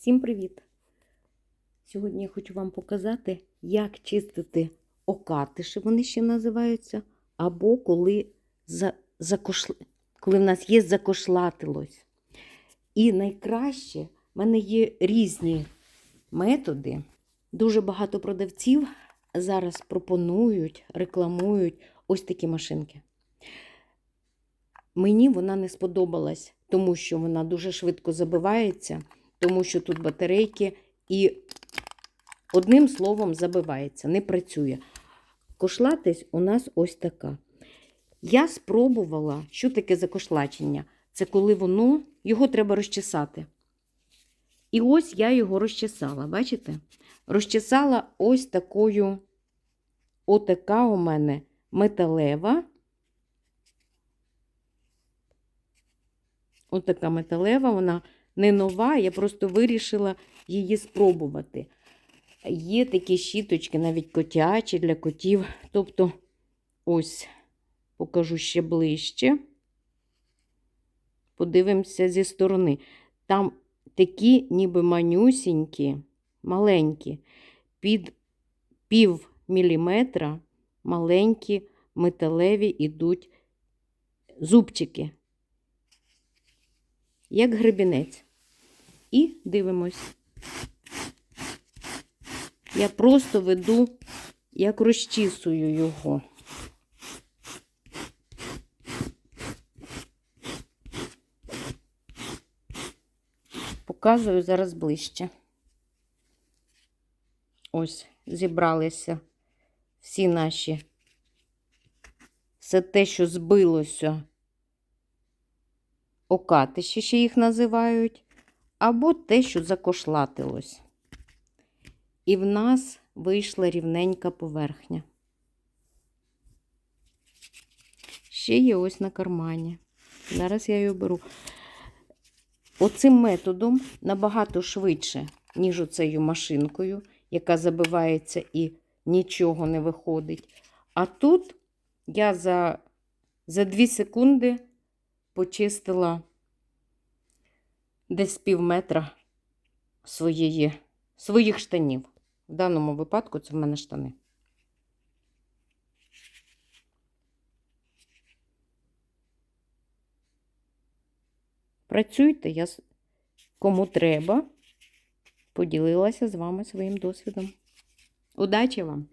Всім привіт! Сьогодні я хочу вам показати, як чистити окатиші, вони ще називаються, або коли, за, закошл... коли в нас є закошлатилось. І найкраще, в мене є різні методи. Дуже багато продавців зараз пропонують, рекламують ось такі машинки. Мені вона не сподобалась, тому що вона дуже швидко забивається, тому що тут батарейки і одним словом забивається, не працює. Кошлатись у нас ось така. Я спробувала, що таке закошлачення? Це коли воно, його треба розчесати. І ось я його розчесала, бачите? Розчесала ось такою, отака у мене металева. Ось така металева, вона не нова, я просто вирішила її спробувати. Є такі щіточки, навіть котячі для котів. Тобто, ось, покажу ще ближче. Подивимося зі сторони. Там такі, ніби манюсінькі, маленькі, під пів міліметра маленькі металеві ідуть зубчики як гребінець. І дивимось. Я просто веду, як розчісую його. Показую зараз ближче. Ось, зібралися всі наші, все те, що збилося окатиші ще їх називають, або те, що закошлатилось. І в нас вийшла рівненька поверхня. Ще є ось на кармані. Зараз я її беру. Оцим методом набагато швидше, ніж оцею машинкою, яка забивається і нічого не виходить. А тут я за, за 2 секунди почистила десь пів метра своєї, своїх штанів. В даному випадку це в мене штани. Працюйте, я кому треба, поділилася з вами своїм досвідом. Удачі вам!